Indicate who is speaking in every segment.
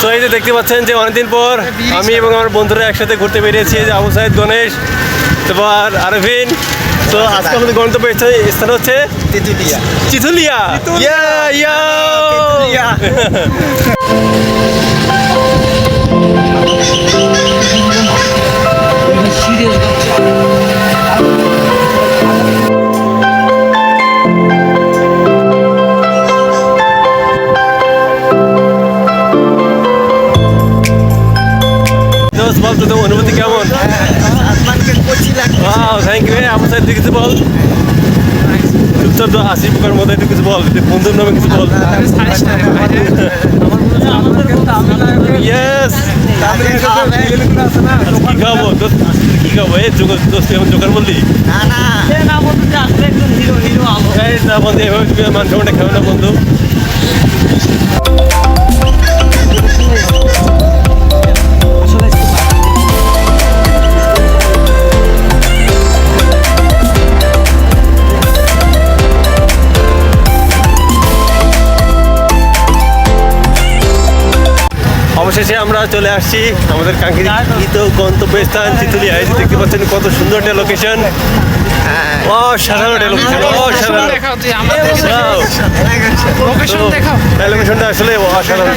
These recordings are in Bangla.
Speaker 1: তো এই যে দেখতে পাচ্ছেন যে অনেকদিন পর আমি এবং আমার বন্ধুরা একসাথে ঘুরতে বেরিয়েছি যে আবু সাহেদ গণেশ তারপর আরভিন। তো আজকে আমাদের গন্তব্য স্থ- স্থান হচ্ছে
Speaker 2: চিথুলিয়া
Speaker 1: চিথুলিয়া ইয়া ইয়া বলতো তোমার অনুভূতি কেমন? থ্যাংক ইউ আমার সাথে কিছু বল। চুপচাপ আসি বুকের মধ্যে একটু কিছু বল। বন্ধুর নামে কিছু বল। ইয়েস কি খাব? কি খাব? এই যোগ দোস্ত এমন জোগাড় বললি
Speaker 2: না
Speaker 1: বন্ধু এভাবে মানুষ খাবে না বন্ধু? অবশেষে আমরা চলে আসছি আমাদের কাঙ্ক্ষিত গন্তব্যস্থান চিতুলিয়া এই যে দেখতে পাচ্ছেন কত সুন্দর একটা লোকেশন অসাধারণ লোকেশন অসাধারণ। লোকেশনটা আসলে অসাধারণ।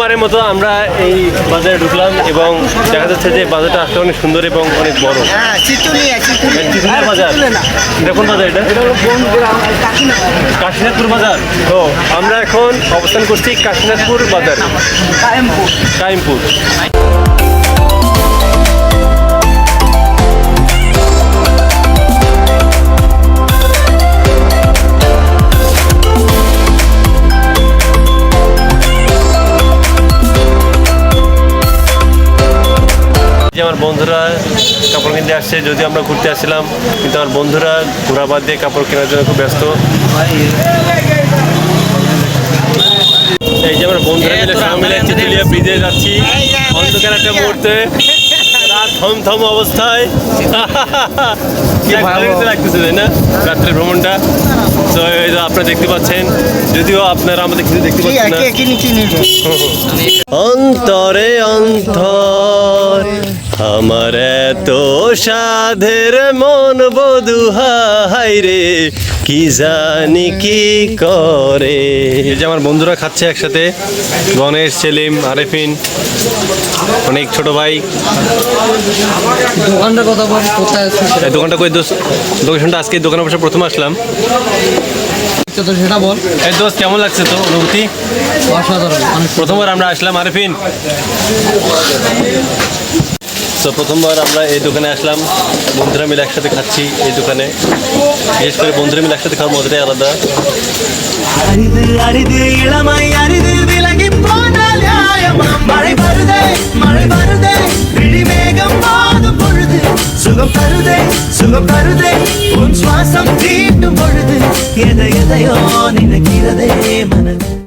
Speaker 1: প্রথমবারের মতো আমরা এই বাজারে ঢুকলাম এবং দেখা যাচ্ছে যে বাজারটা আসলে অনেক সুন্দর এবং অনেক বড়।
Speaker 2: হ্যাঁ চিতুলিয়া চিতুলিয়া
Speaker 1: বাজার। এটা কোন বাজার এটা? কাশীনাথপুর বাজার। তো আমরা এখন অবস্থান করছি কাশীনাথপুর বাজার। কাইমপুর যে আমার বন্ধুরা কাপড় কিনতে আসছে যদি আমরা ঘুরতে আসছিলাম কিন্তু আমার বন্ধুরা ঘোরা বাদ দিয়ে কাপড় কেনার জন্য খুব ব্যস্ত। এই যে আমার বন্ধুরা মিলে সবাই মিলে চিতুলিয়া ব্রিজে যাচ্ছি। অন্ধকার একটা মুহূর্তে রাত থম থম অবস্থায় লাগতেছে তাই না? রাত্রের ভ্রমণটা। তো এই যে আপনারা দেখতে পাচ্ছেন যদিও আপনারা আমাদের কিছু দেখতে পাচ্ছেন অন্তরে অন্তর আমার এত সাধের মন বধু হাই রে কি জানি কি করে। এই যে আমার বন্ধুরা খাচ্ছে একসাথে গণেশ সেলিম আরেফিন। অনেক ছোট ভাই।
Speaker 3: দোকানটার কথা বল কোথায়
Speaker 1: দোকানটা কই দোষ লোকেশনটা আজকে দোকানে বসে প্রথম আসলাম।
Speaker 3: সেটা তো সেটা বল।
Speaker 1: এই দোষ কেমন লাগছে তো অনুভূতি?
Speaker 3: অসাধারণ
Speaker 1: প্রথমবার আমরা আসলাম আরেফিন। তো প্রথমবার আমরা এই দোকানে আসলাম। বন্ধুরা মিলে একসাথে খাচ্ছি এই দোকানে। বিশেষ করে বন্ধুরা মিলে একসাথে খাওয়ার মজাটাই আলাদা।
Speaker 4: மழை வருதே மழை வருதே. விழி மேகம் மாதும் பொழுது சுகம் தருதே சுகம் தருதே. உன் சுவாசம் தீட்டும் பொழுது எதை எதையோ நினைக்கிறதே மனது